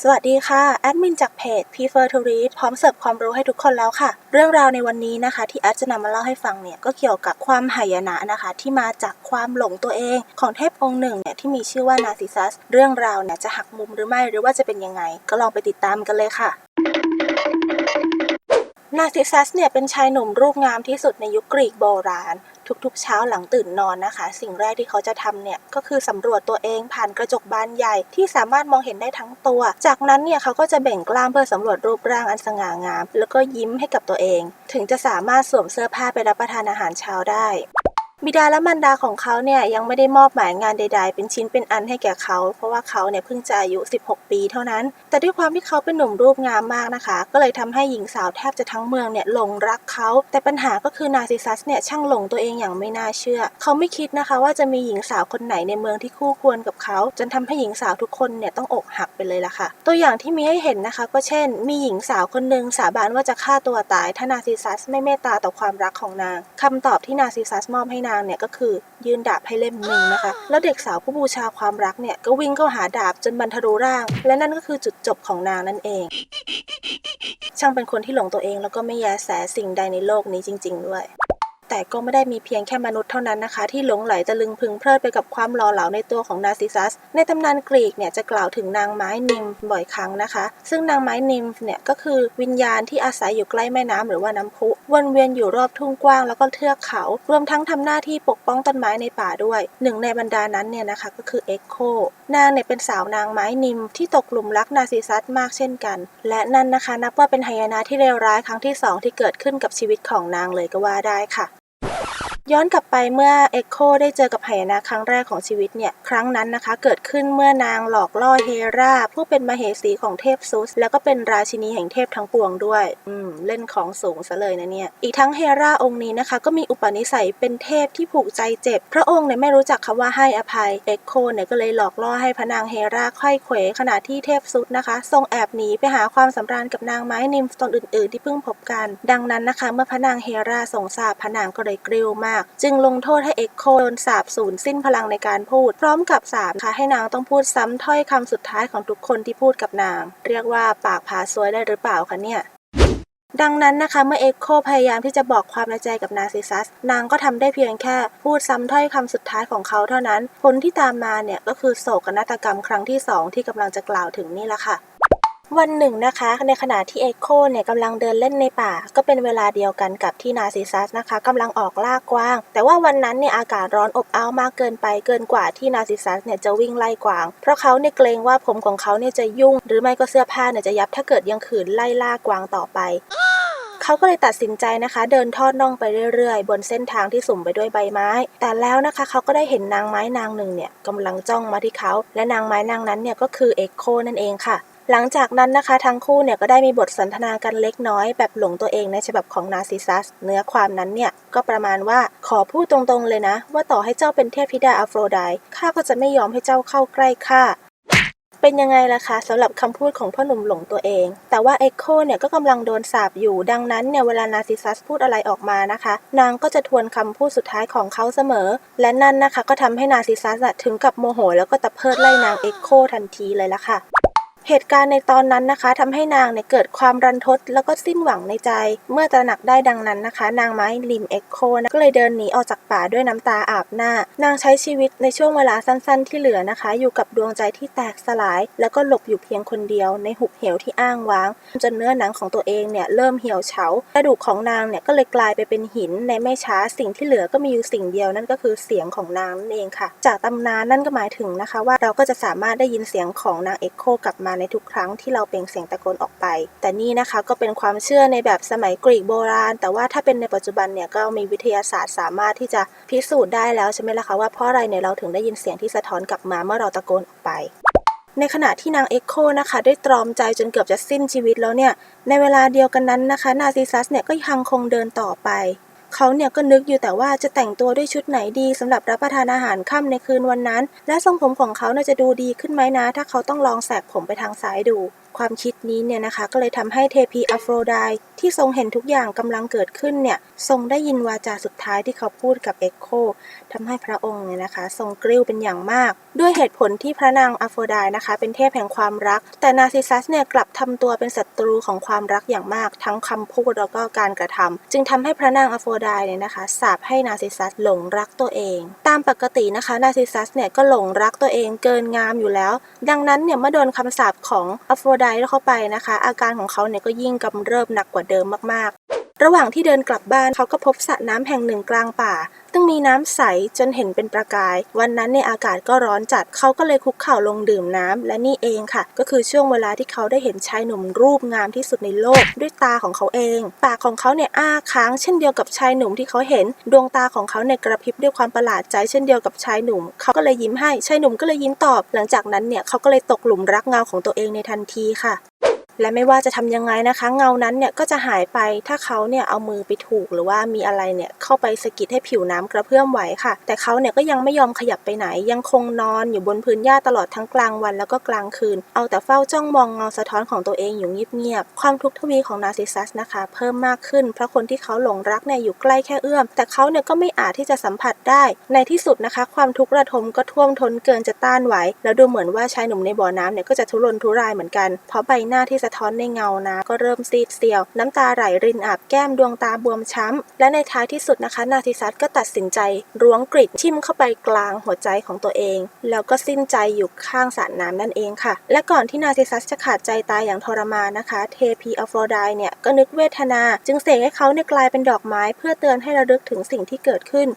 สวัสดีค่ะ แอดมินจากเพจ Prefer to Read พร้อมเสิร์ฟความรู้ให้ทุกคนแล้วค่ะ เรื่องราวในวันนี้นะคะ ที่แอดจะนำมาเล่าให้ฟังเนี่ย ก็เกี่ยวกับความหายนะนะคะ ที่มาจากความหลงตัวเอง ของเทพองค์หนึ่งเนี่ยที่มีชื่อว่านาซิซัส เรื่องราวเนี่ยจะหักมุมหรือไม่หรือว่าจะเป็นยังไง ก็ลองไปติดตามกันเลยค่ะนาซิซัสเนี่ยเป็นชายหนุ่มรูปงามที่สุดในยุคกรีกโบราณ ทุกๆ เช้าหลังตื่นนอนนะคะ สิ่งแรกที่เขาจะทำเนี่ยก็คือสำรวจตัวเองผ่านกระจกบานใหญ่ที่สามารถมองเห็นได้ทั้งตัว จากนั้นเนี่ยเขาก็จะเบ่งกล้ามเพื่อสำรวจรูปร่างอันสง่างาม แล้วก็ยิ้มให้กับตัวเอง ถึงจะสามารถสวมเสื้อผ้าไปรับประทานอาหารเช้าได้ บิดาและมารดาของเขาเนี่ยยังไม่ได้มอบหมายงานใด ๆ เป็นชิ้นเป็นอันให้แก่เขา เพราะว่าเขาเนี่ยเพิ่งจะอายุ 16 ปีเท่านั้น แต่ด้วยความที่เขาเป็นหนุ่มรูปงามมากนะคะ ก็เลยทำให้หญิงสาวแทบจะทั้งเมืองเนี่ยหลงรักเขา แต่ปัญหาก็คือนาซิซัสเนี่ยช่างหลงตัวเองอย่างไม่น่าเชื่อ เขาไม่คิดนะคะว่าจะมีหญิงสาวคนไหนในเมืองที่คู่ควรกับเขา จนทำให้หญิงสาวทุกคนเนี่ยต้องอกหักไปเลยล่ะค่ะ ตัวอย่างที่มีให้เห็นนะคะ ก็เช่น มีหญิงสาวคนหนึ่งสาบานว่าจะฆ่าตัวตายถ้านาซิซัสไม่เมตตาต่อความรักของนางคำตอบที่นาซิซัสมอบให้นางเนี่ยก็คือยื่นดาบให้เล่มหนึ่งนะคะ แล้วเด็กสาวผู้บูชาความรักเนี่ยก็วิ่งเข้าหาดาบจนบรรทรุร่าง และนั่นก็คือจุดจบของนางนั่นเอง ช่างเป็นคนที่หลงตัวเองแล้วก็ไม่แยแสสิ่งใดในโลกนี้จริง ๆ ด้วย แต่ก็ไม่ได้มีเพียงแค่มนุษย์เท่านั้นนะคะ ที่หลงไหลตะลึงพึงเพลิดไปกับความหล่อเหลาในตัวของนาซิซัส ในตำนานกรีกเนี่ยจะกล่าวถึงนางไม้นิมบ่อยครั้งนะคะ ซึ่งนางไม้นิมเนี่ยก็คือวิญญาณที่อาศัยอยู่ใกล้แม่น้ำหรือว่าน้ำพุวนเวียนอยู่รอบทุ่งกว้างแล้วก็เทือกเขา รวมทั้งทำหน้าที่ปกป้องต้นไม้ในป่าด้วย หนึ่งในบรรดานั้นเนี่ยนะคะก็คือเอ็กโคนางเนี่ยเป็นสาวนางไม้นิมที่ตกหลุมรักนาซิซัสมากเช่นกัน และนั่นนะคะนับว่าเป็นหายนะที่เลวร้ายครั้งที่สองที่เกิดขึ้นกับชีวิตของนางเลยก็ว่าได้ค่ะ ย้อนกลับไปเมื่อเอ็กโคได้เจอกับหายนะครั้งแรกของชีวิตเนี่ย ครั้งนั้นนะคะ เกิดขึ้นเมื่อนางหลอกล่อเฮรา ผู้เป็นมเหสีของเทพซุส แล้วก็เป็นราชินีแห่งเทพทั้งปวงด้วย อืม เล่นของสูงซะเลยนะเนี่ย อีกทั้งเฮราองค์นี้นะคะ ก็มีอุปนิสัยเป็นเทพที่ผูกใจเจ็บ พระองค์เนี่ยไม่รู้จักคำว่าให้อภัย เอ็กโคเนี่ยก็เลยหลอกล่อให้พระนางเฮราค่อยเขวขณะที่เทพซุสนะคะ ทรงแอบหนีไปหาความสำราญกับนางไม้นิมตนอื่น ๆ ที่เพิ่งพบกัน ดังนั้นนะคะ เมื่อพระนางเฮราทรงทราบพระนางก็เลยกริ้วมากจึงลงโทษให้เอ็กโคโดนสาบสูญสิ้นพลังในการพูด พร้อมกับสาบค่ะให้นางต้องพูดซ้ำถ้อยคำสุดท้ายของทุกคนที่พูดกับนาง เรียกว่าปากผาซวยได้หรือเปล่าคะเนี่ยดังนั้นนะคะเมื่อเอ็กโคพยายามที่จะบอกความในใจกับนาซิซัส นางก็ทำได้เพียงแค่พูดซ้ำถ้อยคำสุดท้ายของเขาเท่านั้น ผลที่ตามมาเนี่ยก็คือโศกนาฏกรรมครั้งที่สองที่กำลังจะกล่าวถึงนี่แหละค่ะ วันหนึ่งนะคะ ในขณะที่เอ็กโคเนี่ยกำลังเดินเล่นในป่า ก็เป็นเวลาเดียวกันกับที่นาซิซัสนะคะกำลังออกล่ากวาง แต่ว่าวันนั้นเนี่ยอากาศร้อนอบอ้าวมากเกินไปเกินกว่าที่นาซิซัสเนี่ยจะวิ่งไล่กวาง เพราะเขาเนี่ยเกรงว่าผมของเขาเนี่ยจะยุ่ง หรือไม่ก็เสื้อผ้าเนี่ยจะยับถ้าเกิดยังขืนไล่ล่ากวางต่อไปเขาก็เลยตัดสินใจนะคะ เดินทอดน่องไปเรื่อยๆ บนเส้นทางที่สุ่มไปด้วยใบไม้ แต่แล้วนะคะเขาก็ได้เห็นนางไม้นางหนึ่งเนี่ยกำลังจ้องมาที่เขา และนางไม้นางนั้นเนี่ยก็คือเอ็กโคนั่นเองค่ะ หลังจากนั้นนะคะทั้งคู่เนี่ยก็ได้มีบทสนทนากันเล็กน้อย แบบหลงตัวเองในฉบับของนาซิซัส เนื้อความนั้นเนี่ยก็ประมาณว่าขอพูดตรงๆเลยนะ ว่าต่อให้เจ้าเป็นเทพธิดาอัฟโรไดข้าก็จะไม่ยอมให้เจ้าเข้าใกล้ข้าเป็นยังไงล่ะคะสำหรับคำพูดของพ่อหนุ่มหลงตัวเอง แต่ว่าเอ็กโคเนี่ยก็กำลังโดนสาบอยู่ ดังนั้นเนี่ยเวลานาซิซัสพูดอะไรออกมานะคะ นางก็จะทวนคำพูดสุดท้ายของเขาเสมอ และนั่นนะคะก็ทำให้นาซิซัสถึงกับโมโห แล้วก็ตะเพิดไล่นางเอ็กโคทันทีเลยล่ะค่ะ เหตุการณ์ในตอนนั้นนะคะทำให้นางเนี่ยเกิดความรันทด แล้วก็สิ้นหวังในใจ เมื่อตระหนักได้ดังนั้นนะคะ นางไม้ลิมเอ็กโคนะก็เลยเดินหนีออกจากป่าด้วยน้ำตาอาบหน้า นางใช้ชีวิตในช่วงเวลาสั้นๆ ที่เหลือนะคะ อยู่กับดวงใจที่แตกสลาย แล้วก็หลบอยู่เพียงคนเดียว ในหุบเหวที่อ้างว้าง จนเนื้อหนังของตัวเองเนี่ยเริ่มเหี่ยวเฉากระดูกของนางเนี่ยก็เลยกลายไปเป็นหินในไม่ช้าสิ่งที่เหลือก็มีอยู่สิ่งเดียวนั่นก็คือเสียงของนางนั่นเองค่ะ จากตำนานนั่นก็หมายถึงนะคะ ว่าเราก็จะสามารถได้ยินเสียงของนางเอ็กโคกลับมาในทุกครั้งที่เราเปล่งเสียงตะโกนออกไป แต่นี่นะคะก็เป็นความเชื่อในแบบสมัยกรีกโบราณ แต่ว่าถ้าเป็นในปัจจุบันเนี่ยก็มีวิทยาศาสตร์สามารถที่จะพิสูจน์ได้แล้วใช่ไหมล่ะคะว่าเพราะอะไรเนี่ยเราถึงได้ยินเสียงที่สะท้อนกลับมาเมื่อเราตะโกนออกไปในขณะที่นางเอ็กโคนะคะ ได้ตรอมใจจนเกือบจะสิ้นชีวิตแล้วเนี่ย ในเวลาเดียวกันนั้นนะคะ นาซิซัสเนี่ยก็ยังคงเดินต่อไป เขาเนี่ยก็นึกอยู่แต่ว่าจะแต่งตัวด้วยชุดไหนดีสำหรับรับประทานอาหารค่ำในคืนวันนั้น และทรงผมของเขาเนี่ยจะดูดีขึ้นไหมนะ ถ้าเขาต้องลองแสกผมไปทางซ้ายดูความคิดนี้เนี่ยนะคะ ก็เลยทำให้เทพีอโฟรไดต์ที่ทรงเห็นทุกอย่างกำลังเกิดขึ้นเนี่ยทรงได้ยินวาจาสุดท้ายที่เขาพูดกับเอ็กโคทำให้พระองค์เนี่ยนะคะ ทรงกริ้วเป็นอย่างมาก ด้วยเหตุผลที่พระนางอโฟรไดต์นะคะ เป็นเทพแห่งความรัก แต่นาซิซัสเนี่ยกลับทำตัวเป็นศัตรูของความรักอย่างมาก ทั้งคำพูดแล้วก็การกระทำจึงทำให้พระนางอโฟรไดต์เนี่ยนะคะสาปให้นาซิซัสหลงรักตัวเอง ตามปกตินะคะนาซิซัสเนี่ยก็หลงรักตัวเองเกินงามอยู่แล้ว ดังนั้นเนี่ยเมื่อโดนคำสาปของอโฟรไดต์เข้าไปนะคะ อาการของเขาเนี่ยก็ยิ่งกำเริบหนักกว่าเดิมมากๆ ระหว่างที่เดินกลับบ้านเขาก็พบสระน้ำแห่งหนึ่งกลางป่าซึ่งมีน้ำใสจนเห็นเป็นประกาย วันนั้นเนี่ยอากาศก็ร้อนจัดเขาก็เลยคุกเข่าลงดื่มน้ำและนี่เองค่ะ ก็คือช่วงเวลาที่เขาได้เห็นชายหนุ่มรูปงามที่สุดในโลก ด้วยตาของเขาเอง ปากของเขาเนี่ยอ้าค้าง เช่นเดียวกับชายหนุ่มที่เขาเห็น ดวงตาของเขาเนี่ยกระพริบด้วยความประหลาดใจเช่นเดียวกับชายหนุ่ม เขาก็เลยยิ้มให้ชายหนุ่มก็เลยยิ้มตอบ หลังจากนั้นเนี่ยเขาก็เลยตกหลุมรักเงาของตัวเองในทันทีค่ะ และไม่ว่าจะทำยังไงนะคะ เงานั้นเนี่ยก็จะหายไปถ้าเขาเนี่ยเอามือไปถูกหรือว่ามีอะไรเนี่ยเข้าไปสะกิดให้ผิวน้ำกระเพื่อมไหวค่ะ แต่เขาเนี่ยก็ยังไม่ยอมขยับไปไหน ยังคงนอนอยู่บนพื้นหญ้าตลอดทั้งกลางวันแล้วก็กลางคืน เอาแต่เฝ้าจ้องมองเงาสะท้อนของตัวเองอยู่เงียบๆความทุกข์ทวีของนาร์ซิสซัสนะคะ เพิ่มมากขึ้นเพราะคนที่เขาหลงรักเนี่ยอยู่ใกล้แค่เอื้อม แต่เขาเนี่ยก็ไม่อาจที่จะสัมผัสได้ ในที่สุดนะคะ ความทุกข์ระทมก็ท่วมท้นเกินจะต้านไหว แล้วดูเหมือนว่าชายหนุ่มในบ่อน้ำเนี่ยก็จะทุรนทุรายเหมือนกันเพราะใบหน้าที่สะท้อนในเงานะก็เริ่มซีดเซียว น้ำตาไหลรินอาบแก้มดวงตาบวมช้ำ และในท้ายที่สุดนะคะ นาทิซัสก็ตัดสินใจร้วงกริดทิ่มเข้าไปกลางหัวใจของตัวเอง แล้วก็สิ้นใจอยู่ข้างสระน้ำนั่นเองค่ะ และก่อนที่นาทิซัสจะขาดใจตายอย่างทรมานนะคะ เทพีอโฟรไดต์เนี่ยก็นึกเวทนา จึงเสกให้เขาเนี่ยกลายเป็นดอกไม้เพื่อเตือนให้ระลึกถึงสิ่งที่เกิดขึ้น